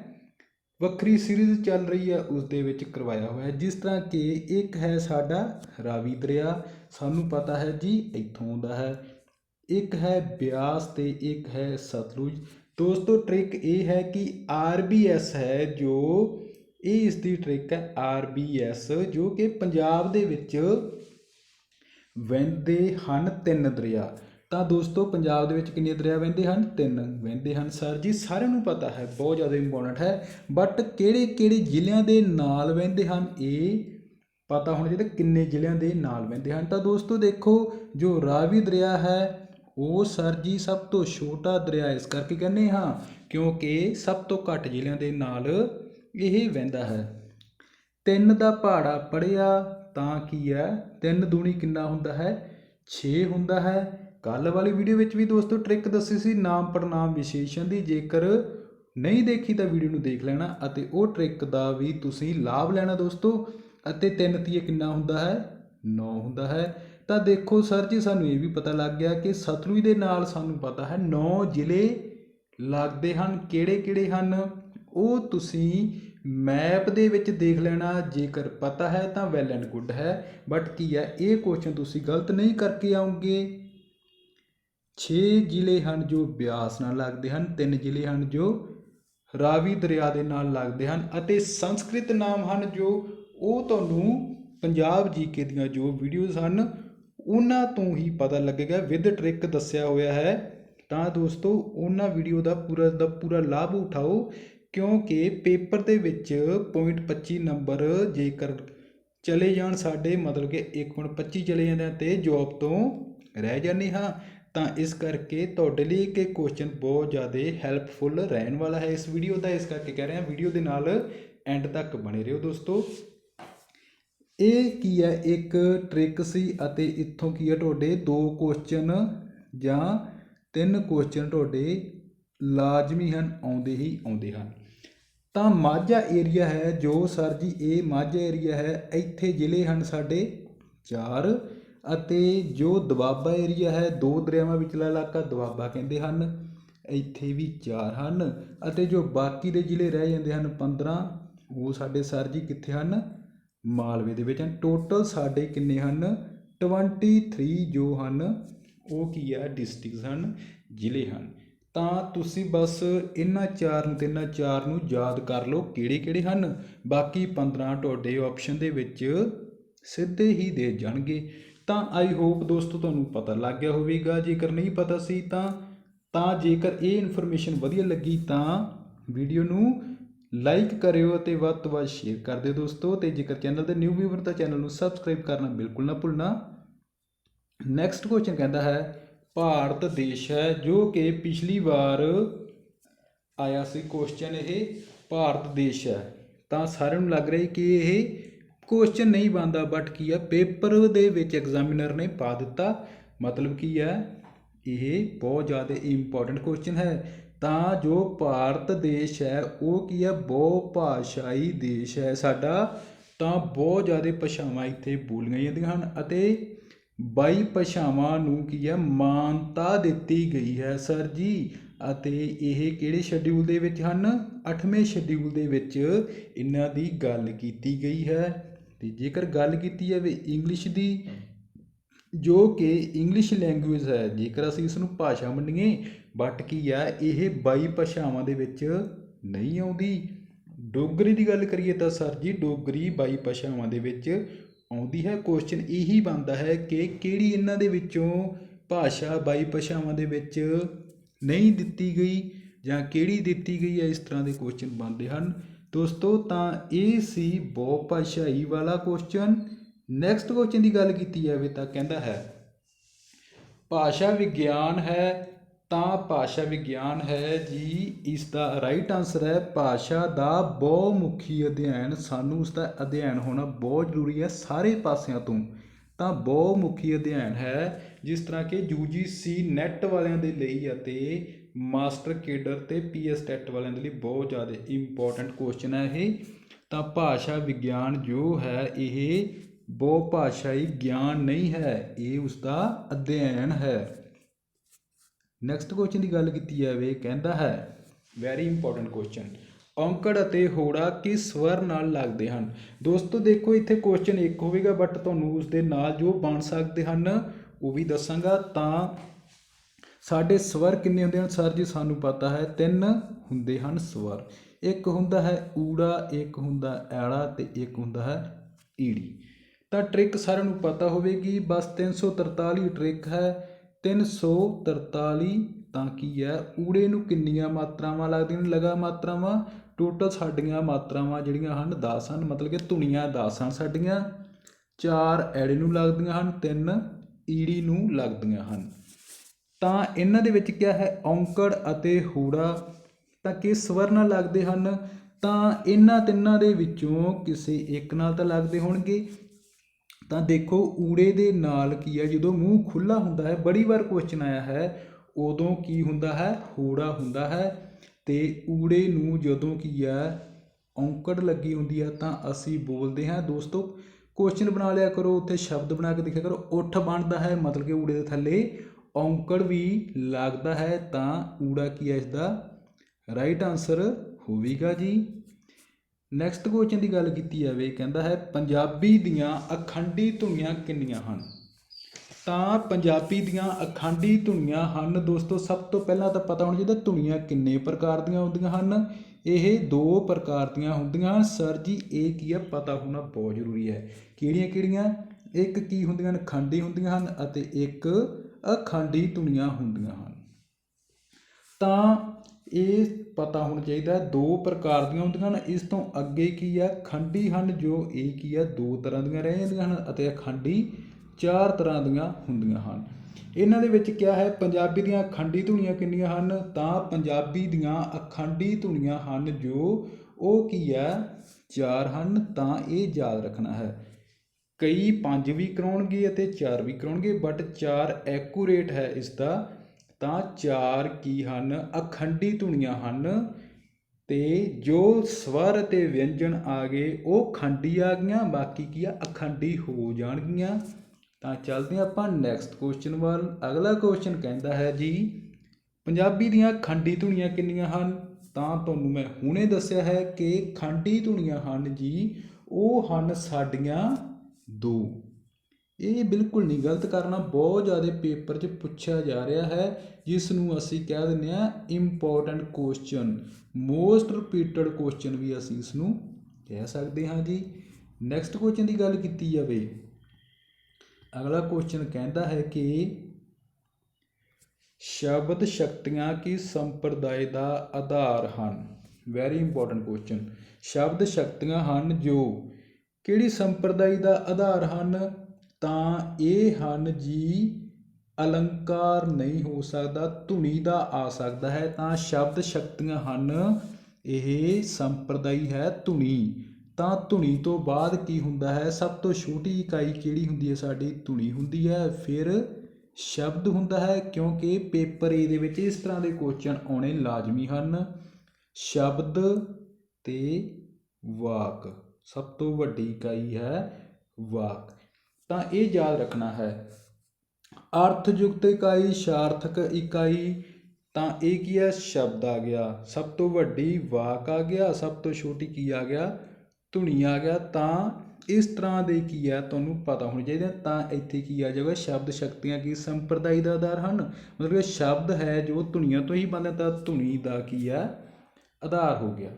ਵੱਖਰੀ ਸੀਰੀਜ਼ ਚੱਲ ਰਹੀ ਹੈ, ਉਸ ਦੇ ਵਿੱਚ ਕਰਵਾਇਆ ਹੋਇਆ ਹੈ। ਜਿਸ ਤਰ੍ਹਾਂ ਕਿ ਇੱਕ ਹੈ ਸਾਡਾ ਰਾਵੀ ਦਰਿਆ, ਸਾਨੂੰ ਪਤਾ ਹੈ ਜੀ, ਇੱਥੋਂ ਦਾ ਹੈ। ਇੱਕ ਹੈ ਬਿਆਸ ਤੇ ਇੱਕ ਹੈ ਸਤਲੁਜ। ਦੋਸਤੋ ਟ੍ਰਿਕ ਇਹ ਹੈ ਕਿ ਆਰਬੀਐਸ ਹੈ ਜੋ, ਇਹ ਇਸ ਦੀ ਟ੍ਰਿਕ ਹੈ ਆਰਬੀਐਸ ਜੋ ਕਿ ਪੰਜਾਬ ਦੇ ਵਿੱਚ ਵਹਿੰਦੇ ਹਨ ਤਿੰਨ ਦਰਿਆ। ਤਾਂ ਦੋਸਤੋ, ਪੰਜਾਬ ਦੇ ਵਿੱਚ ਕਿੰਨੇ ਦਰਿਆ ਵਹਿੰਦੇ ਹਨ? ਤਿੰਨ ਵਹਿੰਦੇ ਹਨ ਸਰ ਜੀ। ਸਾਰਿਆਂ ਨੂੰ ਪਤਾ ਹੈ, ਬਹੁਤ ਜ਼ਿਆਦਾ ਇੰਪੋਰਟੈਂਟ ਹੈ। ਬਟ ਕਿਹੜੇ ਕਿਹੜੇ ਜ਼ਿਲ੍ਹਿਆਂ ਦੇ ਨਾਲ ਵਹਿੰਦੇ ਹਨ, ਇਹ ਪਤਾ ਹੋਣਾ ਚਾਹੀਦਾ ਕਿੰਨੇ ਜ਼ਿਲ੍ਹਿਆਂ ਦੇ ਨਾਲ ਵਹਿੰਦੇ ਹਨ। ਤਾਂ ਦੋਸਤੋ, ਦੇਖੋ, ਜੋ ਰਾਵੀ ਦਰਿਆ ਹੈ ਉਹ ਸਰ ਜੀ ਸਭ ਤੋਂ ਛੋਟਾ ਦਰਿਆ ਇਸ ਕਰਕੇ ਕਹਿੰਦੇ ਹਾਂ, ਕਿਉਂਕਿ ਸਭ ਤੋਂ ਘੱਟ ਜ਼ਿਲ੍ਹਿਆਂ ਦੇ ਨਾਲ ਇਹ ਵਹਿੰਦਾ ਹੈ। ਤਿੰਨ ਦਾ ਪਹਾੜਾ ਪੜਿਆ ਤਾਂ ਕੀ ਹੈ? ਤਿੰਨ ਦੂਣੀ ਕਿੰਨਾ ਹੁੰਦਾ ਹੈ? 6 ਹੁੰਦਾ ਹੈ। ਕੱਲ ਵਾਲੀ ਵੀਡੀਓ ਵਿੱਚ ਵੀ ਦੋਸਤੋ ਟ੍ਰਿਕ ਦੱਸੀ ਸੀ, ਨਾਮ ਪੜਨਾਮ ਵਿਸ਼ੇਸ਼ਣ ਦੀ। ਜੇਕਰ ਨਹੀਂ ਦੇਖੀ ਤਾਂ ਵੀਡੀਓ ਨੂੰ ਦੇਖ ਲੈਣਾ ਅਤੇ ਉਹ ਟ੍ਰਿਕ ਦਾ ਵੀ ਤੁਸੀਂ ਲਾਭ ਲੈਣਾ ਦੋਸਤੋ। ਅਤੇ ਤਿੰਨ ਤੀਏ ਕਿੰਨਾ ਹੁੰਦਾ ਹੈ? 9 ਹੁੰਦਾ ਹੈ। ਤਾਂ ਦੇਖੋ ਸਰ ਜੀ, ਸਾਨੂੰ ਇਹ ਵੀ ਪਤਾ ਲੱਗ ਗਿਆ ਕਿ ਸਤਲੁਜ ਦੇ ਨਾਲ ਸਾਨੂੰ ਪਤਾ ਹੈ 9 ਜ਼ਿਲ੍ਹੇ ਲੱਗਦੇ ਹਨ। ਕਿਹੜੇ ਕਿਹੜੇ ਹਨ? ਉਹ ਤੁਸੀਂ ਮੈਪ ਦੇ ਵਿੱਚ ਦੇਖ ਲੈਣਾ। ਜੇਕਰ ਪਤਾ ਹੈ ਤਾਂ ਵੈਲ ਐਂਡ ਗੁੱਡ ਹੈ। ਬਟ ਕੀ ਹੈ? ਇਹ ਕੁਐਸਚਨ ਤੁਸੀਂ ਗਲਤ ਨਹੀਂ ਕਰਕੇ ਆਉਂਗੇ। 6 ਜ਼ਿਲ੍ਹੇ ਹਨ ਜੋ ਬਿਆਸ ਨਾਲ ਲੱਗਦੇ ਹਨ, ਤਿੰਨ ਜ਼ਿਲ੍ਹੇ ਹਨ ਜੋ ਰਾਵੀ ਦਰਿਆ ਦੇ ਨਾਲ ਲੱਗਦੇ ਹਨ ਅਤੇ ਸੰਸਕ੍ਰਿਤ ਨਾਮ ਹਨ ਜੋ ਉਹ ਤੁਹਾਨੂੰ ਪੰਜਾਬ ਜੀਕੇ ਦੀਆਂ ਜੋ ਵੀਡੀਓਜ਼ ਹਨ ਉਹਨਾਂ ਤੋਂ ਹੀ ਪਤਾ ਲੱਗੇਗਾ, ਵਿਦ ਟ੍ਰਿਕ ਦੱਸਿਆ ਹੋਇਆ ਹੈ। ਤਾਂ ਦੋਸਤੋ, ਉਹਨਾਂ ਵੀਡੀਓ ਦਾ ਪੂਰਾ ਦਾ ਪੂਰਾ ਲਾਭ ਉਠਾਓ, ਕਿਉਂਕਿ ਪੇਪਰ ਦੇ ਵਿੱਚ ਪੁਆਇੰਟ 25 ਨੰਬਰ ਜੇਕਰ ਚਲੇ ਜਾਣ ਸਾਡੇ, ਮਤਲਬ ਕਿ 1.25 ਚਲੇ ਜਾਂਦੇ ਆ ਤੇ ਜੌਬ ਤੋਂ ਰਹਿ ਜਾਂਦੇ ਹਾਂ, ਤਾਂ ਇਸ ਕਰਕੇ ਤੁਹਾਡੇ ਲਈ ਕਿ ਕੁਐਸਚਨ ਬਹੁਤ ਜ਼ਿਆਦਾ ਹੈਲਪਫੁਲ ਰਹਿਣ ਵਾਲਾ ਹੈ ਇਸ ਵੀਡੀਓ ਦਾ। ਇਸ ਕਰਕੇ ਕਹਿ ਰਹੇ ਹਾਂ ਵੀਡੀਓ ਦੇ ਨਾਲ ਐਂਡ ਤੱਕ ਬਣੇ ਰਹੋ ਦੋਸਤੋ। ਇਹ ਕੀ ਹੈ? ਇੱਕ ਟ੍ਰਿਕ ਸੀ ਅਤੇ ਇੱਥੋਂ ਕੀ ਹੈ ਤੁਹਾਡੇ? ਦੋ ਕੁਐਸਚਨ ਜਾਂ ਤਿੰਨ ਕੁਐਸਚਨ ਤੁਹਾਡੇ ਲਾਜ਼ਮੀ ਹਨ, ਆਉਂਦੇ ਹੀ ਆਉਂਦੇ ਹਨ। ਤਾਂ ਮਾਝਾ ਏਰੀਆ ਹੈ ਜੋ ਸਰ ਜੀ, ਇਹ ਮਾਝਾ ਏਰੀਆ ਹੈ। ਇੱਥੇ ਜ਼ਿਲ੍ਹੇ ਹਨ ਸਾਡੇ ਚਾਰ ਅਤੇ ਜੋ ਦੁਆਬਾ ਏਰੀਆ ਹੈ, ਦੋ ਦਰਿਆਵਾਂ ਵਿਚਲਾ ਇਲਾਕਾ ਦੁਆਬਾ ਕਹਿੰਦੇ ਹਨ। ਇੱਥੇ ਵੀ ਚਾਰ ਹਨ ਅਤੇ ਜੋ ਬਾਕੀ ਦੇ ਜ਼ਿਲ੍ਹੇ ਰਹਿ ਜਾਂਦੇ ਹਨ 15 ਉਹ ਸਾਡੇ ਸਰ ਜੀ ਕਿੱਥੇ ਹਨ? ਮਾਲਵੇ ਦੇ ਵਿੱਚ ਹਨ। ਟੋਟਲ ਸਾਡੇ ਕਿੰਨੇ ਹਨ? 23 ਜੋ ਹਨ, ਉਹ ਕੀ ਹੈ? ਡਿਸਟ੍ਰਿਕਟਸ ਹਨ, ਜ਼ਿਲ੍ਹੇ ਹਨ। ਤਾਂ ਤੁਸੀਂ ਬਸ ਇਹਨਾਂ ਚਾਰ ਨੂੰ ਤੇ ਇਹਨਾਂ ਚਾਰ ਨੂੰ ਯਾਦ ਕਰ ਲਓ ਕਿਹੜੇ ਕਿਹੜੇ ਹਨ। ਬਾਕੀ 15 ਤੁਹਾਡੇ ਆਪਸ਼ਨ ਦੇ ਵਿੱਚ ਸਿੱਧੇ ਹੀ ਦੇ ਜਾਣਗੇ। ਤਾਂ ਆਈ ਹੋਪ ਦੋਸਤੋ ਤੁਹਾਨੂੰ ਪਤਾ ਲੱਗ ਗਿਆ ਹੋਵੇਗਾ, ਜੇਕਰ ਨਹੀਂ ਪਤਾ ਸੀ ਤਾਂ ਤਾਂ ਜੇਕਰ ਇਹ ਇਨਫੋਰਮੇਸ਼ਨ ਵਧੀਆ ਲੱਗੀ ਤਾਂ ਵੀਡੀਓ ਨੂੰ ਲਾਈਕ ਕਰਿਓ ਅਤੇ ਵੱਧ ਤੋਂ ਵੱਧ ਸ਼ੇਅਰ ਕਰ ਦਿਓ ਦੋਸਤੋ ਤੇ ਜੇਕਰ ਚੈਨਲ ਦੇ ਨਿਊ ਵੀਵਰ ਤਾਂ ਚੈਨਲ ਨੂੰ ਸਬਸਕ੍ਰਾਈਬ ਕਰਨਾ ਬਿਲਕੁਲ ਨਾ ਭੁੱਲਣਾ। ਨੈਕਸਟ ਕੁਐਸਚਨ ਕਹਿੰਦਾ ਹੈ, ਭਾਰਤ ਦੇਸ਼ ਹੈ ਜੋ ਕਿ ਪਿਛਲੀ ਵਾਰ ਆਇਆ ਸੀ ਕੁਐਸਚਨ ਇਹ, ਭਾਰਤ ਦੇਸ਼ ਹੈ। ਤਾਂ ਸਾਰਿਆਂ ਨੂੰ ਲੱਗ ਰਿਹਾ ਕਿ ਇਹ ਕੁਐਸਚਨ ਨਹੀਂ ਬਣਦਾ ਬਟ ਕੀ ਆ ਪੇਪਰ ਦੇ ਵਿੱਚ ਐਗਜ਼ਾਮੀਨਰ ਨੇ ਪਾ ਦਿੱਤਾ। ਮਤਲਬ ਕੀ ਹੈ, ਇਹ ਬਹੁਤ ਜ਼ਿਆਦਾ ਇੰਪੋਰਟੈਂਟ ਕੁਐਸਚਨ ਹੈ। ਤਾਂ ਜੋ ਭਾਰਤ ਦੇਸ਼ ਹੈ, ਉਹ ਕੀ ਹੈ? ਬਹੁ ਭਾਸ਼ਾਈ ਦੇਸ਼ ਹੈ ਸਾਡਾ। ਤਾਂ ਬਹੁਤ ਜ਼ਿਆਦਾ ਭਾਸ਼ਾਵਾਂ ਇੱਥੇ ਬੋਲੀਆਂ ਜਾਂਦੀਆਂ ਹਨ ਅਤੇ 22 ਭਾਸ਼ਾਵਾਂ ਨੂੰ ਕੀ ਹੈ? ਮਾਨਤਾ ਦਿੱਤੀ ਗਈ ਹੈ ਸਰ ਜੀ। ਅਤੇ ਇਹ ਕਿਹੜੇ ਸ਼ਡਿਊਲ ਦੇ ਵਿੱਚ ਹਨ? 8ਵੇਂ ਸ਼ਡਿਊਲ ਦੇ ਵਿੱਚ ਇਹਨਾਂ ਦੀ ਗੱਲ ਕੀਤੀ ਗਈ ਹੈ। ਤੇ ਜੇਕਰ ਗੱਲ ਕੀਤੀ ਜਾਵੇ ਇੰਗਲਿਸ਼ ਦੀ ਜੋ ਕਿ ਇੰਗਲਿਸ਼ ਲੈਂਗੁਏਜ ਹੈ। ਜੇਕਰ ਅਸੀਂ ਇਸ ਨੂੰ ਭਾਸ਼ਾ ਮੰਨੀਏ ਬਟ ਕੀ ਹੈ ਇਹ ਬਾਈ ਭਾਸ਼ਾਵਾਂ ਦੇ ਵਿੱਚ ਨਹੀਂ ਆਉਂਦੀ। ਡੋਗਰੀ ਦੀ ਗੱਲ ਕਰੀਏ ਤਾਂ ਸਰ ਜੀ, ਡੋਗਰੀ ਬਾਈ ਭਾਸ਼ਾਵਾਂ ਦੇ ਵਿੱਚ ਆਉਂਦੀ ਹੈ। ਕੁਐਸਚਨ ਇਹੀ ਬਣਦਾ ਹੈ ਕਿ ਕਿਹੜੀ ਇਹਨਾਂ ਦੇ ਵਿੱਚੋਂ ਭਾਸ਼ਾ ਬਾਈ ਭਾਸ਼ਾਵਾਂ ਦੇ ਵਿੱਚ ਨਹੀਂ ਦਿੱਤੀ ਗਈ ਜਾਂ ਕਿਹੜੀ ਦਿੱਤੀ ਗਈ ਹੈ, ਇਸ ਤਰ੍ਹਾਂ ਦੇ ਕੁਐਸਚਨ ਬਣਦੇ ਹਨ। ਦੋਸਤੋ, ਤਾਂ ਇਹ ਸੀ ਬਹੁ ਭਾਸ਼ਾਈ ਵਾਲਾ ਕੁਐਸਚਨ ਨੈਕਸਟ ਕੁਐਸਚਨ ਦੀ ਗੱਲ ਕੀਤੀ ਜਾਵੇ ਤਾਂ ਕਹਿੰਦਾ ਹੈ, ਭਾਸ਼ਾ ਵਿਗਿਆਨ ਹੈ ਤਾਂ ਭਾਸ਼ਾ ਵਿਗਿਆਨ ਹੈ ਜੀ, ਇਸ ਦਾ ਰਾਈਟ ਆਨਸਰ ਹੈ ਭਾਸ਼ਾ ਦਾ ਬਹੁਮੁਖੀ ਅਧਿਐਨ। ਸਾਨੂੰ ਉਸ ਦਾ ਅਧਿਐਨ ਹੋਣਾ ਬਹੁਤ ਜ਼ਰੂਰੀ ਹੈ ਸਾਰੇ ਪਾਸਿਆਂ ਤੋਂ। ਤਾਂ ਬਹੁਮੁਖੀ ਅਧਿਐਨ ਹੈ ਜਿਸ ਤਰ੍ਹਾਂ ਕਿ UGC ਨੈਟ ਵਾਲਿਆਂ ਦੇ ਲਈ ਅਤੇ ਮਾਸਟਰ ਕੇਡਰ ਤੇ ਪੀਐਸ ਟੈਟ ਵਾਲਿਆਂ ਦੇ ਲਈ ਬਹੁਤ ਜ਼ਿਆਦਾ ਇੰਪੋਰਟੈਂਟ ਕੁਐਸਚਨ ਹੈ ਇਹ। ਤਾਂ ਭਾਸ਼ਾ ਵਿਗਿਆਨ ਜੋ ਹੈ ਇਹ ਬਹੁ ਭਾਸ਼ਾਈ ਗਿਆਨ ਨਹੀਂ ਹੈ, ਇਹ ਉਸ ਦਾ ਅਧਿਐਨ ਹੈ। ਨੈਕਸਟ ਕੁਐਸਚਨ ਦੀ ਗੱਲ ਕੀਤੀ ਜਾਵੇ, ਕਹਿੰਦਾ ਹੈ ਵੈਰੀ ਇੰਪੋਰਟੈਂਟ ਕੁਐਸਚਨ ਔਂਕੜ ਅਤੇ ਹੋੜਾ ਕਿਸ ਸਵਰ ਨਾਲ ਲੱਗਦੇ ਹਨ? ਦੋਸਤੋ, ਦੇਖੋ, ਇੱਥੇ ਕੁਐਸਚਨ ਇੱਕ ਹੋਵੇਗਾ ਬਟ ਤੁਹਾਨੂੰ ਉਸ ਦੇ ਨਾਲ ਜੋ ਬਣ ਸਕਦੇ ਹਨ, ਉਹ ਵੀ ਦੱਸਾਂਗਾ। ਤਾਂ ਸਾਡੇ ਸਵਰ ਕਿੰਨੇ ਹੁੰਦੇ ਹਨ? ਸਰ ਜੀ, ਸਾਨੂੰ ਪਤਾ ਹੈ, ਤਿੰਨ ਹੁੰਦੇ ਹਨ ਸਵਰ। ਇੱਕ ਹੁੰਦਾ ਹੈ ਊੜਾ, ਇੱਕ ਹੁੰਦਾ ਐੜਾ ਤੇ ਇੱਕ ਹੁੰਦਾ ਹੈ ਈੜੀ। ਤਾਂ ਟ੍ਰਿਕ ਸਾਰਿਆਂ ਨੂੰ ਪਤਾ ਹੋਵੇਗੀ। ਬਸ 343 ਟ੍ਰਿਕ ਹੈ। 343 ਤਾਂ ਕੀ ਹੈ? ਊੜੇ ਨੂੰ ਕਿੰਨੀਆਂ ਮਾਤਰਾਵਾਂ ਲੱਗਦੀਆਂ ਨੇ? ਲਗਾ ਮਾਤਰਾਵਾਂ। ਟੋਟਲ ਸਾਡੀਆਂ ਮਾਤਰਾਵਾਂ ਜਿਹੜੀਆਂ ਹਨ 10 ਹਨ। ਮਤਲਬ ਕਿ ਧੁਨੀਆਂ 10 ਹਨ ਸਾਡੀਆਂ। ਚਾਰ ਐੜੇ ਨੂੰ ਲੱਗਦੀਆਂ ਹਨ। ਤਿੰਨ ਈੜੀ ਨੂੰ ਲੱਗਦੀਆਂ ਹਨ। ਤਾਂ ਇਹਨਾਂ ਦੇ ਵਿੱਚ ਕਿਹਾ ਹੈ? ਔਂਕੜ ਅਤੇ ਹੂੜਾ। ਤਾਂ ਕਿ ਸਵਰ ਨਾਲ ਲੱਗਦੇ ਹਨ, ਤਾਂ ਇਹਨਾਂ ਤਿੰਨਾਂ ਦੇ ਵਿੱਚੋਂ ਕਿਸੇ ਇੱਕ ਨਾਲ ਤਾਂ ਲੱਗਦੇ ਹੋਣਗੇ। ਤਾਂ ਦੇਖੋ ਊੜੇ ਦੇ ਨਾਲ ਕੀ ਹੈ, ਜਦੋਂ ਮੂੰਹ ਖੁੱਲਾ ਹੁੰਦਾ ਹੈ, ਬੜੀ ਵਾਰ ਕੁਐਸਚਨ ਆਇਆ ਹੈ, ਉਦੋਂ ਕੀ ਹੁੰਦਾ ਹੈ? ਹੂੜਾ ਹੁੰਦਾ ਹੈ। ਤੇ ਊੜੇ ਨੂੰ ਜਦੋਂ ਕੀ ਹੈ, ਔਂਕੜ ਲੱਗੀ ਹੁੰਦੀ ਹੈ, ਤਾਂ ਅਸੀਂ ਬੋਲਦੇ ਹਾਂ, ਦੋਸਤੋ ਕੁਐਸਚਨ ਬਣਾ ਲਿਆ ਕਰੋ, ਉੱਥੇ ਸ਼ਬਦ ਬਣਾ ਕੇ ਦੇਖਿਆ ਕਰੋ, ਉੱਠ ਬਣਦਾ ਹੈ, ਮਤਲਬ ਕਿ ਊੜੇ ਦੇ ਥੱਲੇ, ਔਂਕੜ ਵੀ ਲੱਗਦਾ ਹੈ, ਤਾਂ ਊੜਾ ਕੀ ਹੈ ਇਸ ਦਾ ਰਾਈਟ ਆਨਸਰ ਹੋਵੇਗਾ ਜੀ। ਨੈਕਸਟ ਕੁਐਸਚਨ ਦੀ ਗੱਲ ਕੀਤੀ ਜਾਵੇ, ਕਹਿੰਦਾ ਹੈ, ਪੰਜਾਬੀ ਦੀਆਂ ਅਖੰਡੀ ਧੁਨੀਆਂ ਕਿੰਨੀਆਂ ਹਨ? ਤਾਂ ਪੰਜਾਬੀ ਦੀਆਂ ਅਖੰਡੀ ਧੁਨੀਆਂ ਹਨ ਦੋਸਤੋ, ਸਭ ਤੋਂ ਪਹਿਲਾਂ ਤਾਂ ਪਤਾ ਹੋਣਾ ਚਾਹੀਦਾ ਧੁਨੀਆਂ ਕਿੰਨੇ ਪ੍ਰਕਾਰ ਦੀਆਂ ਹੁੰਦੀਆਂ ਹਨ? ਇਹ ਦੋ ਪ੍ਰਕਾਰ ਦੀਆਂ ਹੁੰਦੀਆਂ ਹਨ। ਸਰ ਜੀ, ਇਹ ਕੀ ਹੈ ਪਤਾ ਹੋਣਾ ਬਹੁਤ ਜ਼ਰੂਰੀ ਹੈ। ਕਿਹੜੀਆਂ ਕਿਹੜੀਆਂ? ਇੱਕ ਕੀ ਹੁੰਦੀਆਂ ਹਨ? ਖੰਡੀ ਹੁੰਦੀਆਂ ਹਨ ਅਤੇ ਇੱਕ ਅਖੰਡੀ ਧੁਨੀਆਂ ਹੁੰਦੀਆਂ ਹਨ। ਤਾਂ ਇਹ ਪਤਾ ਹੋਣਾ ਚਾਹੀਦਾ ਦੋ ਪ੍ਰਕਾਰ ਦੀਆਂ ਹੁੰਦੀਆਂ ਹਨ। ਇਸ ਤੋਂ ਅੱਗੇ ਕੀ ਆ? ਖੰਡੀ ਹਨ ਜੋ ਇਹ ਕੀ ਆ? ਦੋ ਤਰ੍ਹਾਂ ਦੀਆਂ ਰਹਿ ਜਾਂਦੀਆਂ ਹਨ ਅਤੇ ਅਖੰਡੀ ਚਾਰ ਤਰ੍ਹਾਂ ਦੀਆਂ ਹੁੰਦੀਆਂ ਹਨ। ਇਹਨਾਂ ਦੇ ਵਿੱਚ ਕਿਹਾ ਹੈ? ਪੰਜਾਬੀ ਦੀਆਂ ਅਖੰਡੀ ਧੁਨੀਆਂ ਕਿੰਨੀਆਂ ਹਨ? ਤਾਂ ਪੰਜਾਬੀ ਦੀਆਂ ਅਖੰਡੀ ਧੁਨੀਆਂ ਹਨ ਜੋ ਉਹ ਕੀ ਹੈ ਚਾਰ ਹਨ। ਤਾਂ ਇਹ ਯਾਦ ਰੱਖਣਾ ਹੈ। ਕਈ ਪੰਜ ਵੀ ਕਰਾਉਣਗੇ ਅਤੇ ਚਾਰ ਵੀ ਕਰਾਉਣਗੇ ਬਟ ਚਾਰ ਐਕੂਰੇਟ ਹੈ ਇਸ ਦਾ ਤਾਂ ਚਾਰ ਕੀ ਹਨ? ਅਖੰਡੀ ਧੁਨੀਆਂ ਹਨ ਅਤੇ ਜੋ ਸਵਰ ਅਤੇ ਵਿਅੰਜਨ ਆ ਗਏ, ਉਹ ਖੰਡੀ ਆ ਗਈਆਂ, ਬਾਕੀ ਕੀ ਆ? ਅਖੰਡੀ ਹੋ ਜਾਣਗੀਆਂ। ਤਾਂ ਚੱਲਦੇ ਹਾਂ ਆਪਾਂ ਨੈਕਸਟ ਕੁਐਸਚਨ ਵੱਲ। ਅਗਲਾ ਕੁਐਸਚਨ ਕਹਿੰਦਾ ਹੈ ਜੀ, ਪੰਜਾਬੀ ਦੀਆਂ ਖੰਡੀ ਧੁਨੀਆਂ ਕਿੰਨੀਆਂ ਹਨ? ਤਾਂ ਤੁਹਾਨੂੰ ਮੈਂ ਹੁਣੇ ਦੱਸਿਆ ਹੈ ਕਿ ਖੰਡੀ ਧੁਨੀਆਂ ਹਨ ਜੀ, ਉਹ ਹਨ ਸਾਡੀਆਂ ਦੋ। ਇਹ ਬਿਲਕੁਲ ਨਹੀਂ, ਗਲਤ ਕਰਨਾ ਬਹੁਤ ਜ਼ਿਆਦਾ ਪੇਪਰ 'ਚ ਪੁੱਛਿਆ ਜਾ ਰਿਹਾ ਹੈ, ਜਿਸ ਨੂੰ ਅਸੀਂ ਕਹਿ ਦਿੰਦੇ ਆ important question most repeated question ਵੀ ਅਸੀਂ ਇਸ ਨੂੰ ਕਹਿ ਸਕਦੇ ਹਾਂ ਜੀ। ਨੈਕਸਟ ਕੁਐਸਚਨ ਦੀ ਗੱਲ ਕੀਤੀ ਜਾਵੇ, ਅਗਲਾ ਕੁਐਸਚਨ ਕਹਿੰਦਾ ਹੈ ਕਿ ਸ਼ਬਦ ਸ਼ਕਤੀਆਂ ਕੀ ਸੰਪਰਦਾਇ ਦਾ ਆਧਾਰ ਹਨ? ਵੈਰੀ ਇੰਪੋਰਟੈਂਟ ਕੁਐਸਚਨ ਸ਼ਬਦ ਸ਼ਕਤੀਆਂ ਹਨ ਜੋ ਕਿਹੜੀ ਸੰਪਰਦਾਇ ਦਾ ਆਧਾਰ ਹਨ? ਤਾਂ ਇਹ ਹਨ ਜੀ, ਅਲੰਕਾਰ ਨਹੀਂ ਹੋ ਸਕਦਾ, ਧੁਨੀ ਦਾ ਆ ਸਕਦਾ ਹੈ, ਤਾਂ ਸ਼ਬਦ ਸ਼ਕਤੀਆਂ ਹਨ, ਇਹ ਸੰਪਰਦਾਈ ਹੈ ਧੁਨੀ। ਤਾਂ ਧੁਨੀ ਤੋਂ ਬਾਅਦ ਕੀ ਹੁੰਦਾ ਹੈ? ਸਭ ਤੋਂ ਛੋਟੀ ਇਕਾਈ ਕਿਹੜੀ ਹੁੰਦੀ ਹੈ ਸਾਡੀ? ਧੁਨੀ ਹੁੰਦੀ ਹੈ। ਫਿਰ ਸ਼ਬਦ ਹੁੰਦਾ ਹੈ ਕਿਉਂਕਿ ਪੇਪਰ ਏ ਦੇ ਵਿੱਚ ਇਸ ਤਰ੍ਹਾਂ ਦੇ ਕੁਐਸਚਨ ਆਉਣੇ ਲਾਜ਼ਮੀ ਹਨ। ਸ਼ਬਦ ਤੇ ਵਾਕ। ਸਭ ਤੋਂ ਵੱਡੀ ਇਕਾਈ ਹੈ ਵਾਕ। ਤਾਂ ਇਹ ਯਾਦ ਰੱਖਣਾ ਹੈ। ਅਰਥਯੁਕਤ ਇਕਾਈ, ਸਾਰਥਕ ਇਕਾਈ, ਤਾਂ ਇਹ ਕੀ ਹੈ? ਸ਼ਬਦ ਆ ਗਿਆ। ਸਭ ਤੋਂ ਵੱਡੀ ਵਾਕ ਆ ਗਿਆ, ਸਭ ਤੋਂ ਛੋਟੀ ਕੀ ਆ ਗਿਆ? ਧੁਨੀ ਆ ਗਿਆ। ਤਾਂ ਇਸ ਤਰ੍ਹਾਂ ਦੇ ਕੀ ਹੈ? ਤੁਹਾਨੂੰ ਪਤਾ ਹੋਣਾ ਚਾਹੀਦਾ। ਤਾਂ ਇੱਥੇ ਕੀ ਆ ਜਾਵੇਗਾ ਸ਼ਬਦ ਸ਼ਕਤੀਆਂ ਕੀ ਸੰਪਰਦਾਇ ਦਾ ਆਧਾਰ ਹਨ? ਮਤਲਬ ਕਿ ਸ਼ਬਦ ਹੈ ਜੋ ਧੁਨੀਆਂ ਤੋਂ ਹੀ ਬਣਦਾ ਤਾਂ ਧੁਨੀ ਦਾ ਕੀ ਹੈ? ਆਧਾਰ ਹੋ ਗਿਆ।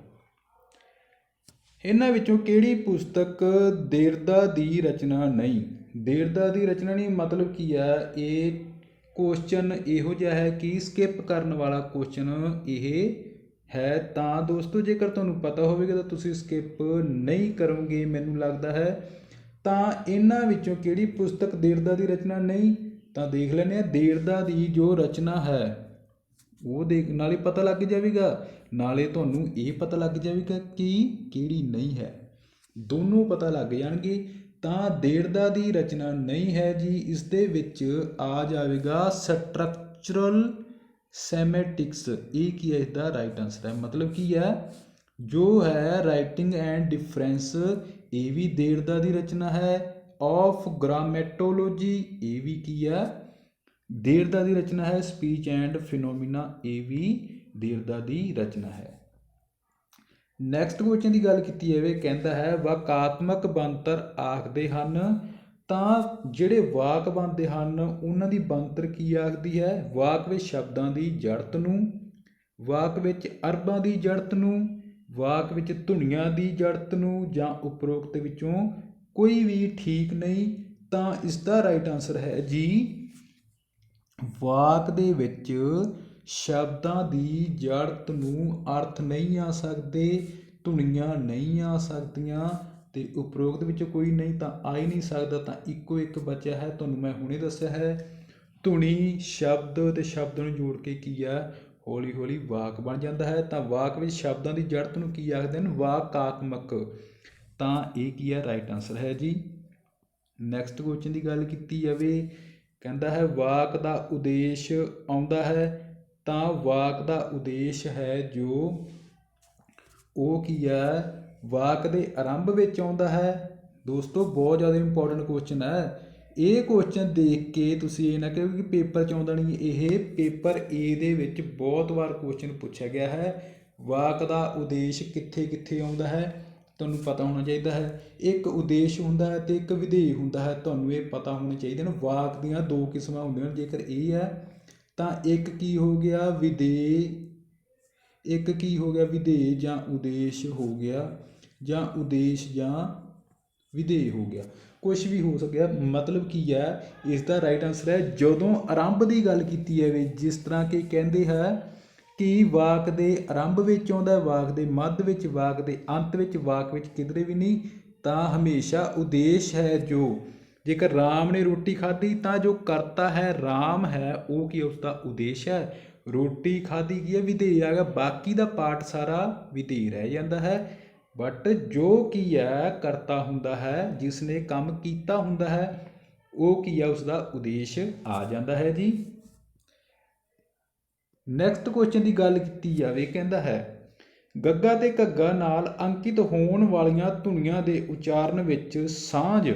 ਇਹਨਾਂ ਵਿੱਚੋਂ ਕਿਹੜੀ ਪੁਸਤਕ ਦੇਰਦਾ ਦੀ ਰਚਨਾ ਨਹੀਂ? ਦੇਰਦਾ ਦੀ ਰਚਨਾ ਮਤਲਬ ਕੀ ਹੈ ਇਹ ਕੁਐਸਚਨ ਇਹੋ ਜਿਹਾ ਹੈ ਕਿ ਸਕਿਪ ਕਰਨ ਵਾਲਾ ਕੁਐਸਚਨ ਇਹ ਹੈ। ਤਾਂ ਦੋਸਤੋ, ਜੇਕਰ ਤੁਹਾਨੂੰ ਪਤਾ ਹੋਵੇਗਾ ਤਾਂ ਤੁਸੀਂ ਸਕਿਪ ਨਹੀਂ ਕਰੋਗੇ, ਮੈਨੂੰ ਲੱਗਦਾ ਹੈ। ਤਾਂ ਇਹਨਾਂ ਵਿੱਚੋਂ ਕਿਹੜੀ ਪੁਸਤਕ ਦੇਰਦਾ ਦੀ ਰਚਨਾ ਨਹੀਂ? ਤਾਂ ਦੇਖ ਲੈਂਦੇ ਆ ਦੇਰਦਾ ਦੀ ਜੋ ਰਚਨਾ ਹੈ, ਉਹ ਦੇਖ, ਨਾਲੇ ਪਤਾ ਲੱਗ ਜਾਵੇਗਾ। ਨਾਲੇ ਤੁਹਾਨੂੰ ਇਹ ਪਤਾ ਲੱਗ ਜਾਵੇਗਾ ਕਿ ਕਿਹੜੀ ਨਹੀਂ ਹੈ। ਦੋਨੋਂ ਪਤਾ ਲੱਗ ਜਾਣਗੇ। ਤਾਂ ਦੇਰਦਾ ਦੀ ਰਚਨਾ ਨਹੀਂ ਹੈ ਜੀ, ਇਸ ਦੇ ਵਿੱਚ ਆ ਜਾਵੇਗਾ ਸਟਰਕਚਰਲ ਸੈਮੈਟਿਕਸ ਇਹ ਕੀ ਹੈ? ਇਸ ਰਾਈਟ ਆਨਸਰ ਹੈ। ਮਤਲਬ ਕੀ ਹੈ? ਜੋ ਹੈ ਰਾਈਟਿੰਗ ਐਂਡ ਡਿਫਰੈਂਸ ਇਹ ਵੀ ਦੇਰਦਾ ਦੀ ਰਚਨਾ ਹੈ। ਆਫ ਗ੍ਰਾਮੈਟੋਲੋਜੀ ਇਹ ਵੀ ਕੀ ਹੈ? ਦੇਰਦਾ ਦੀ ਰਚਨਾ ਹੈ। ਸਪੀਚ ਐਂਡ ਫਿਨੋਮੀਨਾ ਇਹ ਵੀ ਦੇਰਦਾ ਦੀ ਰਚਨਾ ਹੈ। ਨੈਕਸਟ ਕੁਐਸਚਨ ਦੀ ਗੱਲ ਕੀਤੀ ਜਾਵੇ ਕਹਿੰਦਾ ਹੈ, ਵਾਕਾਤਮਕ ਬਣਤਰ ਆਖਦੇ ਹਨ, ਤਾਂ ਜਿਹੜੇ ਵਾਕ ਬਣਦੇ ਹਨ, ਉਹਨਾਂ ਦੀ ਬਣਤਰ ਕੀ ਆਖਦੀ ਹੈ? ਵਾਕ ਵਿੱਚ ਸ਼ਬਦਾਂ ਦੀ ਜੜਤ ਨੂੰ, ਵਾਕ ਵਿੱਚ ਅਰਬਾਂ ਦੀ ਜੜਤ ਨੂੰ, ਵਾਕ ਵਿੱਚ ਧੁਨੀਆਂ ਦੀ ਜੜਤ ਨੂੰ ਜਾਂ ਉਪਰੋਕਤ ਵਿੱਚੋਂ ਕੋਈ ਵੀ ਠੀਕ ਨਹੀਂ, ਤਾਂ ਇਸ ਦਾ ਰਾਈਟ ਆਨਸਰ ਹੈ ਜੀ, ਵਾਕ ਦੇ ਵਿੱਚ ਸ਼ਬਦਾਂ ਦੀ ਜੜਤ ਨੂੰ ਅਰਥ ਨਹੀਂ ਆ ਸਕਦੇ, ਧੁਨੀਆਂ ਨਹੀਂ ਆ ਸਕਦੀਆਂ ਅਤੇ ਉਪਰੋਕਤ ਵਿੱਚ ਕੋਈ ਨਹੀਂ ਤਾਂ ਆ ਹੀ ਨਹੀਂ ਸਕਦਾ, ਤਾਂ ਇੱਕੋ ਇੱਕ ਬਚਿਆ ਹੈ, ਤੁਹਾਨੂੰ ਮੈਂ ਹੁਣੇ ਦੱਸਿਆ ਹੈ। ਧੁਨੀ ਸ਼ਬਦ ਅਤੇ ਸ਼ਬਦ ਨੂੰ ਜੋੜ ਕੇ ਕੀ ਆ? ਹੌਲੀ ਹੌਲੀ ਵਾਕ ਬਣ ਜਾਂਦਾ ਹੈ। ਤਾਂ ਵਾਕ ਵਿੱਚ ਸ਼ਬਦਾਂ ਦੀ ਜੜਤ ਨੂੰ ਕੀ ਆਖਦੇ ਨੇ ਵਾਕਾਤਮਕ। ਤਾਂ ਇਹ ਕੀ ਹੈ ਰਾਈਟ ਆਨਸਰ ਹੈ ਜੀ। ਨੈਕਸਟ ਕੁਐਸਚਨ ਦੀ ਗੱਲ ਕੀਤੀ ਜਾਵੇ, ਕਹਿੰਦਾ ਹੈ, ਵਾਕ ਦਾ ਉਦੇਸ਼ ਆਉਂਦਾ ਹੈ। ਤਾਂ ਵਾਕ ਦਾ ਉਦੇਸ਼ ਹੈ ਜੋ ਉਹ ਕੀ ਹੈ? ਵਾਕ ਦੇ ਆਰੰਭ ਵਿੱਚ ਆਉਂਦਾ ਹੈ। ਦੋਸਤੋ, ਬਹੁਤ ਜ਼ਿਆਦਾ ਇੰਪੋਰਟੈਂਟ ਕੁਐਸਚਨ ਹੈ। ਇਹ ਕੁਐਸਚਨ ਦੇਖ ਕੇ ਤੁਸੀਂ ਇਹ ਨਾ ਕਹੋ ਕਿ ਪੇਪਰ ਚ ਆਉਂਦਾ ਨਹੀਂ। ਇਹ ਪੇਪਰ ਏ ਦੇ ਵਿੱਚ ਬਹੁਤ ਵਾਰ ਕੁਐਸਚਨ ਪੁੱਛਿਆ ਗਿਆ ਹੈ। ਵਾਕ ਦਾ ਉਦੇਸ਼ ਕਿੱਥੇ ਕਿੱਥੇ ਆਉਂਦਾ ਹੈ? ਤੁਹਾਨੂੰ ਪਤਾ ਹੋਣਾ ਚਾਹੀਦਾ ਹੈ। ਇੱਕ ਉਦੇਸ਼ ਹੁੰਦਾ ਹੈ ਤੇ ਇੱਕ ਵਿਧੇਯ ਹੁੰਦਾ ਹੈ। ਤੁਹਾਨੂੰ ਇਹ ਪਤਾ ਹੋਣਾ ਚਾਹੀਦਾ ਨਾ ਵਾਕ ਦੀਆਂ ਦੋ ਕਿਸਮਾਂ ਹੁੰਦੀਆਂ ਹਨ। ਜੇਕਰ ਇਹ ਹੈ ਤਾਂ ਇੱਕ ਕੀ ਹੋ ਗਿਆ? ਵਿਦੇ ਇੱਕ ਕੀ ਹੋ ਗਿਆ? ਵਿਧੇਯ ਜਾਂ ਉਦੇਸ਼ ਹੋ ਗਿਆ ਜਾਂ ਉਦੇਸ਼ ਜਾਂ ਵਿਦੇ ਹੋ ਗਿਆ। ਕੁਝ ਵੀ ਹੋ ਸਕਿਆ। ਮਤਲਬ ਕੀ ਹੈ? ਇਸ ਦਾ ਰਾਈਟ ਆਨਸਰ ਹੈ, ਜਦੋਂ ਆਰੰਭ ਦੀ ਗੱਲ ਕੀਤੀ ਜਾਵੇ ਜਿਸ ਤਰ੍ਹਾਂ ਕਿ ਕਹਿੰਦੇ ਹੈ ਕਿ ਵਾਕ ਦੇ ਆਰੰਭ ਵਿੱਚ ਆਉਂਦਾ ਵਾਕ ਦੇ ਮੱਧ ਵਿੱਚ, ਵਾਕ ਦੇ ਅੰਤ ਵਿੱਚ, ਵਾਕ ਵਿੱਚ ਕਿਧਰੇ ਵੀ ਨਹੀਂ, ਤਾਂ ਹਮੇਸ਼ਾ ਉਦੇਸ਼ ਹੈ ਜੋ। ਜੇਕਰ ਰਾਮ ਨੇ ਰੋਟੀ ਖਾਧੀ ਤਾਂ ਜੋ ਕਰਤਾ ਹੈ ਰਾਮ ਹੈ, ਉਹ ਕੀ ਉਸ ਦਾ ਉਦੇਸ਼ ਹੈ? ਰੋਟੀ ਖਾਧੀ ਕੀ ਹੈ? ਵਿਧੇਯ ਹੈਗਾ। ਬਾਕੀ ਦਾ ਪਾਠ ਸਾਰਾ ਵਿਧੇਯ ਰਹਿ ਜਾਂਦਾ ਹੈ। ਬਟ ਜੋ ਕੀ ਹੈ, ਕਰਤਾ ਹੁੰਦਾ ਹੈ ਜਿਸ ਨੇ ਕੰਮ ਕੀਤਾ ਹੁੰਦਾ ਹੈ, ਉਹ ਕੀ ਹੈ? ਉਸ ਦਾ ਉਦੇਸ਼ ਆ ਜਾਂਦਾ ਹੈ ਜੀ। ਨੈਕਸਟ ਕੁਐਸਚਨ ਦੀ ਗੱਲ ਕੀਤੀ ਜਾਵੇ, ਕਹਿੰਦਾ ਹੈ, ਗੱਗਾ ਤੇ ਘੱਗਾ ਨਾਲ ਅੰਕਿਤ ਹੋਣ ਵਾਲੀਆਂ ਧੁਨੀਆਂ ਦੇ ਉਚਾਰਨ ਵਿੱਚ ਸਾਂਝ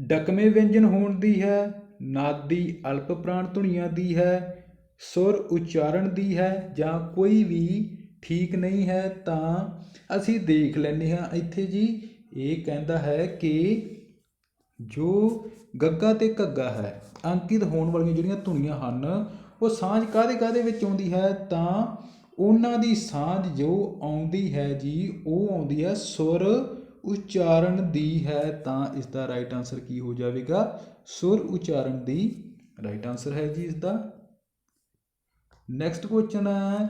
ਡਕਵੇਂ ਵਿਅੰਜਨ ਹੋਣ ਦੀ ਹੈ, ਨਾਦੀ ਅਲਪ ਪ੍ਰਾਣ ਧੁਨੀਆਂ ਦੀ ਹੈ, ਸੁਰ ਉਚਾਰਨ ਦੀ ਹੈ ਜਾਂ ਕੋਈ ਵੀ ਠੀਕ ਨਹੀਂ ਹੈ ਤਾਂ ਅਸੀਂ ਦੇਖ ਲੈਂਦੇ ਹਾਂ। ਇੱਥੇ ਜੀ ਇਹ ਕਹਿੰਦਾ ਹੈ ਕਿ ਜੋ ਗੱਗਾ ਤੇ ਘੱਗਾ ਹੈ, ਅੰਕਿਤ ਹੋਣ ਵਾਲੀਆਂ ਜਿਹੜੀਆਂ ਧੁਨੀਆਂ ਹਨ, ਉਹ ਸਾਂਝ ਕਾਦੇ ਕਾਦੇ ਵਿੱਚ ਆਉਂਦੀ ਹੈ? ਤਾਂ ਉਹਨਾਂ ਦੀ ਸਾਂਝ ਜੋ ਆਉਂਦੀ ਹੈ ਜੀ, ਉਹ ਆਉਂਦੀ ਹੈ ਸੁਰ ਉਚਾਰਨ ਦੀ ਹੈ ਤਾਂ ਇਸ ਦਾ ਰਾਈਟ ਆਨਸਰ ਕੀ ਹੋ ਜਾਵੇਗਾ? ਸੁਰ ਉਚਾਰਨ ਦੀ ਰਾਈਟ ਆਨਸਰ ਹੈ ਜੀ ਇਸ ਦਾ ਨੈਕਸਟ ਕੁਐਸਚਨ ਹੈ,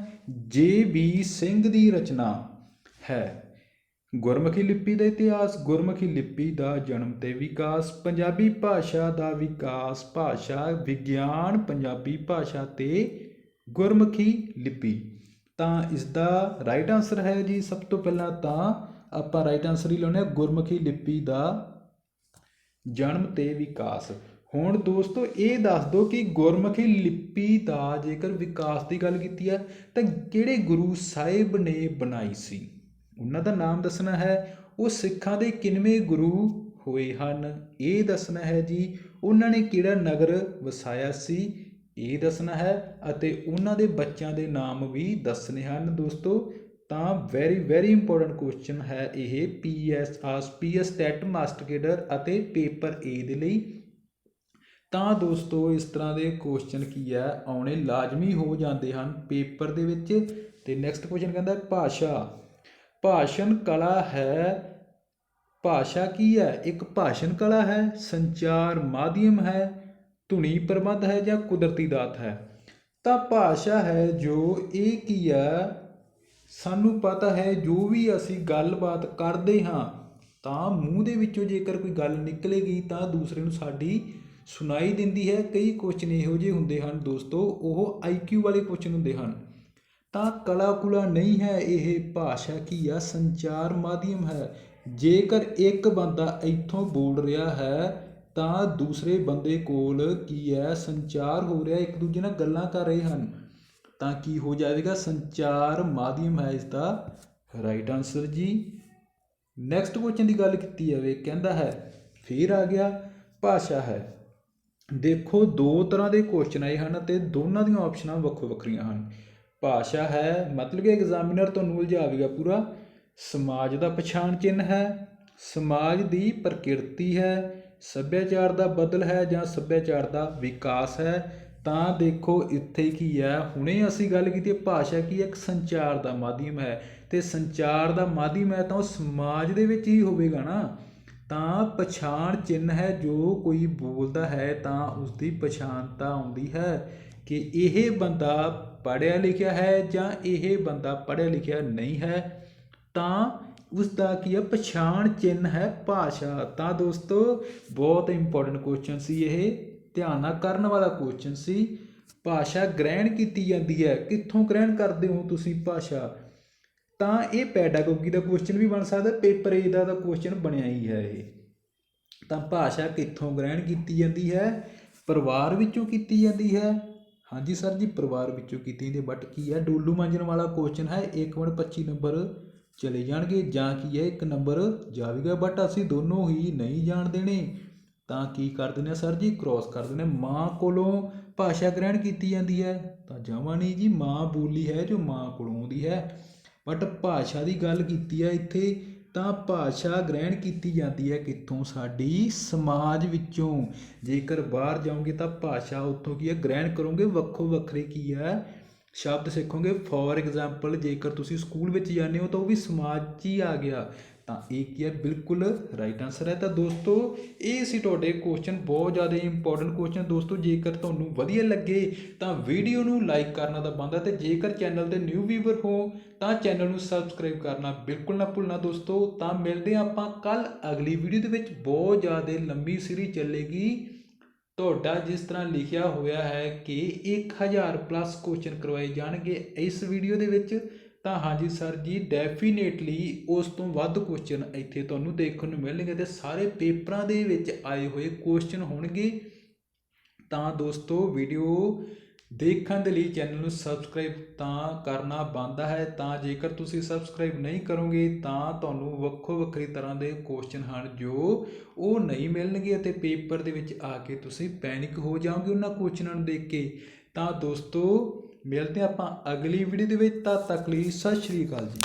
ਜੇ ਬੀ ਸਿੰਘ ਦੀ ਰਚਨਾ ਹੈ, ਗੁਰਮੁਖੀ ਲਿਪੀ ਦਾ ਇਤਿਹਾਸ, ਗੁਰਮੁਖੀ ਲਿਪੀ ਦਾ ਜਨਮ ਤੇ ਵਿਕਾਸ, ਪੰਜਾਬੀ ਭਾਸ਼ਾ ਦਾ ਵਿਕਾਸ, ਭਾਸ਼ਾ ਵਿਗਿਆਨ, ਪੰਜਾਬੀ ਭਾਸ਼ਾ ਤੇ ਗੁਰਮੁਖੀ ਲਿਪੀ। ਤਾਂ ਇਸ ਦਾ ਰਾਈਟ ਆਨਸਰ ਹੈ ਜੀ, ਸਭ ਤੋਂ ਪਹਿਲਾਂ ਤਾਂ ਆਪਾਂ ਰਾਈਟ ਆਨਸਰ ਹੀ ਲਾਉਣੇ ਆ ਗੁਰਮੁਖੀ ਲਿਪੀ ਦਾ ਜਨਮ ਤੇ ਵਿਕਾਸ। ਹੁਣ ਦੋਸਤੋ, ਇਹ ਦੱਸ ਦਿਓ ਕਿ ਗੁਰਮੁਖੀ ਲਿਪੀ ਦਾ ਜੇਕਰ ਵਿਕਾਸ ਦੀ ਗੱਲ ਕੀਤੀ ਹੈ, ਤਾਂ ਕਿਹੜੇ ਗੁਰੂ ਸਾਹਿਬ ਨੇ ਬਣਾਈ ਸੀ? ਉਹਨਾਂ ਦਾ ਨਾਮ ਦੱਸਣਾ ਹੈ, ਉਹ ਸਿੱਖਾਂ ਦੇ ਕਿੰਨਵੇਂ ਗੁਰੂ ਹੋਏ ਹਨ? ਇਹ ਦੱਸਣਾ ਹੈ ਜੀ, ਉਹਨਾਂ ਨੇ ਕਿਹੜਾ ਨਗਰ ਵਸਾਇਆ ਸੀ? ਇਹ ਦੱਸਣਾ ਹੈ, ਅਤੇ ਉਹਨਾਂ ਦੇ ਬੱਚਿਆਂ ਦੇ ਨਾਮ ਵੀ ਦੱਸਣੇ ਹਨ ਦੋਸਤੋ। ਤਾਂ ਵੈਰੀ ਵੈਰੀ ਇੰਪੋਰਟੈਂਟ ਕੁਐਸਚਨ ਹੈ ਇਹ ਪੀਐਸ ਆਸ ਪੀਐਸ ਟੈਟ ਮਾਸਟਰ ਕੇਡਰ ਅਤੇ ਪੇਪਰ ਏ ਦੇ ਲਈ। ਤਾਂ ਦੋਸਤੋ, ਇਸ ਤਰ੍ਹਾਂ ਦੇ ਕੁਐਸਚਨ ਕੀ ਹੈ? ਆਉਣੇ ਲਾਜ਼ਮੀ ਹੋ ਜਾਂਦੇ ਹਨ ਪੇਪਰ ਦੇ ਵਿੱਚ। ਤੇ ਨੈਕਸਟ ਕੁਐਸਚਨ ਕਹਿੰਦਾ ਭਾਸ਼ਾ। ਭਾਸ਼ਣ ਕਲਾ ਹੈ, ਭਾਸ਼ਾ ਕੀ ਹੈ? ਇੱਕ ਭਾਸ਼ਣ ਕਲਾ ਹੈ, ਸੰਚਾਰ ਮਾਧਿਅਮ ਹੈ, ਧੁਨੀ ਪ੍ਰਬੰਧ ਹੈ ਜਾਂ ਕੁਦਰਤੀ ਦਾਤ ਹੈ। ਤਾਂ ਭਾਸ਼ਾ ਹੈ ਜੋ ਇਹ ਕੀ ਹੈ ਸਾਨੂੰ ਪਤਾ ਹੈ, ਜੋ ਵੀ ਅਸੀਂ ਗੱਲਬਾਤ ਕਰਦੇ ਹਾਂ, ਤਾਂ ਮੂੰਹ ਦੇ ਵਿੱਚੋਂ ਜੇਕਰ ਕੋਈ ਗੱਲ ਨਿਕਲੇਗੀ, ਤਾਂ ਦੂਸਰੇ ਨੂੰ ਸਾਡੀ ਸੁਣਾਈ ਦਿੰਦੀ ਹੈ। ਕਈ ਕੁਐਸਚਨ ਇਹੋ ਜਿਹੇ ਹੁੰਦੇ ਹਨ ਦੋਸਤੋ, ਉਹ ਆਈਕਿਊ ਵਾਲੇ ਕੁਐਸਚਨ ਹੁੰਦੇ ਹਨ। ਤਾਂ ਕਲਾ ਕੁਲਾ ਨਹੀਂ ਹੈ, ਇਹ ਭਾਸ਼ਾ ਕੀ ਆ? ਸੰਚਾਰ ਮਾਧਿਅਮ ਹੈ। ਜੇਕਰ ਇੱਕ ਬੰਦਾ ਇੱਥੋਂ ਬੋਲ ਰਿਹਾ ਹੈ, ਤਾਂ ਦੂਸਰੇ ਬੰਦੇ ਕੋਲ ਕੀ ਹੈ? ਸੰਚਾਰ ਹੋ ਰਿਹਾ, ਇੱਕ ਦੂਜੇ ਨਾਲ ਗੱਲਾਂ ਕਰ ਰਹੇ ਹਨ। ਤਾਂ ਕੀ ਹੋ ਜਾਵੇਗਾ? ਸੰਚਾਰ ਮਾਧਿਅਮ ਹੈ ਇਸ ਦਾ ਰਾਈਟ ਆਨਸਰ ਜੀ। ਨੈਕਸਟ ਕੁਐਸਚਨ ਦੀ ਗੱਲ ਕੀਤੀ ਜਾਵੇ, ਕਹਿੰਦਾ ਹੈ, ਫਿਰ ਆ ਗਿਆ, ਭਾਸ਼ਾ ਹੈ। ਦੇਖੋ, ਦੋ ਤਰ੍ਹਾਂ ਦੇ ਕੁਐਸਚਨ ਆਏ ਹਨ ਤੇ ਦੋਨਾਂ ਦੀਆਂ ਆਪਸ਼ਨਾਂ ਵੱਖੋ ਵੱਖਰੀਆਂ ਹਨ। ਭਾਸ਼ਾ ਹੈ, ਮਤਲਬ ਕਿ ਐਗਜ਼ਾਮੀਨਰ ਤੁਹਾਨੂੰ ਉਲਝਾਵੇਗਾ ਪੂਰਾ। ਸਮਾਜ ਦਾ ਪਛਾਣ ਚਿੰਨ੍ਹ ਹੈ। ਸਮਾਜ ਦੀ ਪ੍ਰਕਿਰਤੀ ਹੈ। ਸੱਭਿਆਚਾਰ ਦਾ ਬਦਲ ਹੈ ਜਾਂ ਸੱਭਿਆਚਾਰ ਦਾ ਵਿਕਾਸ ਹੈ। ਤਾਂ ਦੇਖੋ ਇੱਥੇ ਕੀ ਹੈ, ਹੁਣੇ ਅਸੀਂ ਗੱਲ ਕੀਤੀ ਭਾਸ਼ਾ ਕੀ ਹੈ, ਇੱਕ ਸੰਚਾਰ ਦਾ ਮਾਧਿਅਮ ਹੈ। ਤੇ ਸੰਚਾਰ ਦਾ ਮਾਧਿਅਮ ਹੈ ਤਾਂ ਉਹ ਸਮਾਜ ਦੇ ਵਿੱਚ ਹੀ ਹੋਵੇਗਾ ਨਾ। ਤਾਂ ਪਛਾਣ ਚਿੰਨ੍ਹ ਹੈ, ਜੋ ਕੋਈ ਬੋਲਦਾ ਹੈ ਤਾਂ ਉਸ ਦੀ ਪਛਾਣਤਾ ਆਉਂਦੀ ਹੈ। ਕਿ ਇਹ ਬੰਦਾ ਪੜ੍ਹਿਆ ਲਿਖਿਆ ਹੈ ਜਾਂ ਇਹ ਬੰਦਾ ਪੜ੍ਹਿਆ ਲਿਖਿਆ ਨਹੀਂ ਹੈ, ਤਾਂ ਉਸ ਦਾ ਕੀ ਹੈ, ਪਛਾਣ ਚਿੰਨ੍ਹ ਹੈ ਭਾਸ਼ਾ। ਤਾਂ ਦੋਸਤੋ, ਬਹੁਤ ਇੰਪੋਰਟੈਂਟ ਕੁਐਸਚਨ ਸੀ ਇਹ। ਧਿਆਨ ਨਾਲ ਕਰਨ ਵਾਲਾ ਕੁਐਸਚਨ ਸੀ, ਭਾਸ਼ਾ ਗ੍ਰਹਿਣ ਕੀਤੀ ਜਾਂਦੀ ਹੈ। ਕਿੱਥੋਂ ਗ੍ਰਹਿਣ ਕਰਦੇ ਹੋ ਤੁਸੀਂ ਭਾਸ਼ਾ? ਤਾਂ ਇਹ ਪੈਡਾਗੋਗੀ ਦਾ ਕੁਐਸਚਨ ਵੀ ਬਣ ਸਕਦਾ, ਪੇਪਰ ਏ ਦਾ ਤਾਂ ਕੁਐਸਚਨ ਬਣਿਆ ਹੀ ਹੈ ਇਹ। ਤਾਂ ਭਾਸ਼ਾ ਕਿੱਥੋਂ ਗ੍ਰਹਿਣ ਕੀਤੀ ਜਾਂਦੀ ਹੈ? ਪਰਿਵਾਰ ਵਿੱਚੋਂ ਕੀਤੀ ਜਾਂਦੀ ਹੈ। ਹਾਂਜੀ ਸਰ ਜੀ, ਪਰਿਵਾਰ ਵਿੱਚੋਂ ਕੀਤੀ ਜਾਂਦੀ ਬਟ ਕੀ ਹੈ? ਡੋਲੂ ਮਾਂਜਣ ਵਾਲਾ ਕੁਐਸਚਨ ਹੈ 1 ਮਿੰਟ 25 ਨੰਬਰ ਚਲੇ ਜਾਣਗੇ, ਜਾਂ ਕੀ ਹੈ? ਇੱਕ ਨੰਬਰ ਜਾਵੇਗਾ ਬਟ ਅਸੀਂ ਦੋਨੋਂ ਹੀ ਨਹੀਂ ਜਾਣ ਦੇਣੇ। ਤਾਂ ਕੀ ਕਰ ਦਿੰਦੇ ਆ? ਸਰ ਜੀ ਕ੍ਰਾਸ ਕਰ ਦਿੰਦੇ ਮਾਂ ਕੋਲੋਂ ਭਾਸ਼ਾ ਗ੍ਰਹਿਣ ਕੀਤੀ ਜਾਂਦੀ ਹੈ। ਤਾਂ ਜਮਾਂ ਨਹੀਂ ਜੀ, ਮਾਂ ਬੋਲੀ ਹੈ ਜੋ ਮਾਂ ਕੋਲੋਂ ਆਉਂਦੀ ਹੈ। ਬਟ ਭਾਸ਼ਾ ਦੀ ਗੱਲ ਕੀਤੀ ਹੈ ਇੱਥੇ, ਤਾਂ ਭਾਸ਼ਾ ਗ੍ਰਹਿਣ ਕੀਤੀ ਜਾਂਦੀ ਹੈ ਕਿੱਥੋਂ? ਸਾਡੀ ਸਮਾਜ ਵਿੱਚੋਂ। ਜੇਕਰ ਬਾਹਰ ਜਾਓਗੇ ਤਾਂ ਭਾਸ਼ਾ ਉੱਥੋਂ ਕੀ ਹੈ? ਗ੍ਰਹਿਣ ਕਰੋਗੇ। ਵੱਖੋ ਵੱਖਰੇ ਕੀ ਹੈ? ਸ਼ਬਦ ਸਿੱਖੋਗੇ। ਫੋਰ ਐਗਜ਼ਾਮਪਲ ਜੇਕਰ ਤੁਸੀਂ ਸਕੂਲ ਵਿੱਚ ਜਾਂਦੇ ਹੋ ਤਾਂ ਉਹ ਵੀ ਸਮਾਜ 'ਚ ਹੀ ਆ ਗਿਆ। ਤਾਂ ਇਹ ਕੀ ਹੈ? ਬਿਲਕੁਲ ਰਾਈਟ ਆਨਸਰ ਹੈ। ਤਾਂ ਦੋਸਤੋ, ਇਹ ਸੀ ਤੁਹਾਡੇ ਕੁਐਸਚਨ ਬਹੁਤ ਜ਼ਿਆਦਾ ਇੰਪੋਰਟੈਂਟ ਕੁਐਸਚਨ ਦੋਸਤੋ, ਜੇਕਰ ਤੁਹਾਨੂੰ ਵਧੀਆ ਲੱਗੇ, ਤਾਂ ਵੀਡੀਓ ਨੂੰ ਲਾਈਕ ਕਰਨਾ ਤਾਂ ਬੰਦ ਹੈ। ਤੇ ਜੇਕਰ ਚੈਨਲ ਤੇ ਨਿਊ ਵੀਵਰ ਹੋ, ਤਾਂ ਚੈਨਲ ਨੂੰ ਸਬਸਕ੍ਰਾਈਬ ਕਰਨਾ ਬਿਲਕੁਲ ਨਾ ਭੁੱਲਣਾ ਦੋਸਤੋ। ਤਾਂ ਮਿਲਦੇ ਹਾਂ ਆਪਾਂ ਕੱਲ ਅਗਲੀ ਵੀਡੀਓ ਦੇ ਵਿੱਚ। ਬਹੁਤ ਜ਼ਿਆਦਾ ਲੰਬੀ ਸੀਰੀਜ਼ ਚੱਲੇਗੀ। ਤੁਹਾਡਾ ਜਿਸ ਤਰ੍ਹਾਂ ਲਿਖਿਆ ਹੋਇਆ ਹੈ ਕਿ 1000 ਪਲੱਸ ਕੁਐਸਚਨ ਕਰਵਾਏ ਜਾਣਗੇ ਇਸ ਵੀਡੀਓ ਦੇ ਵਿੱਚ। ਤਾਂ ਹਾਂਜੀ ਸਰ ਜੀ ਡੈਫੀਨੇਟਲੀ ਉਸ ਤੋਂ ਵੱਧ ਕੁਐਸਚਨ ਇੱਥੇ ਤੁਹਾਨੂੰ ਦੇਖਣ ਨੂੰ ਮਿਲਣਗੇ ਤੇ ਸਾਰੇ ਪੇਪਰਾਂ ਦੇ ਵਿੱਚ ਆਏ ਹੋਏ ਕੁਐਸਚਨ ਹੋਣਗੇ। ਤਾਂ ਦੋਸਤੋ ਵੀਡੀਓ ਦੇਖਣ ਦੇ ਲਈ ਚੈਨਲ ਨੂੰ ਸਬਸਕ੍ਰਾਈਬ ਤਾਂ ਕਰਨਾ ਬਣਦਾ ਹੈ। ਤਾਂ ਜੇਕਰ ਤੁਸੀਂ ਸਬਸਕ੍ਰਾਈਬ ਨਹੀਂ ਕਰੋਗੇ, ਤਾਂ ਤੁਹਾਨੂੰ ਵੱਖੋ ਵੱਖਰੀ ਤਰ੍ਹਾਂ ਦੇ ਕੁਐਸਚਨ ਹਨ ਜੋ ਉਹ ਨਹੀਂ ਮਿਲਣਗੇ ਅਤੇ ਪੇਪਰ ਦੇ ਵਿੱਚ ਆ ਕੇ ਤੁਸੀਂ ਪੈਨਿਕ ਹੋ ਜਾਓਗੇ ਉਹਨਾਂ ਕੁਐਸਚਨਾਂ ਨੂੰ ਦੇਖ ਕੇ। ਤਾਂ ਦੋਸਤੋ ਮਿਲਦੇ ਹਾਂ ਆਪਾਂ ਅਗਲੀ ਵੀਡੀਓ ਦੇ ਵਿੱਚ ਤਦ ਤੱਕ ਲਈ ਸਤਿ ਸ਼੍ਰੀ ਅਕਾਲ ਜੀ।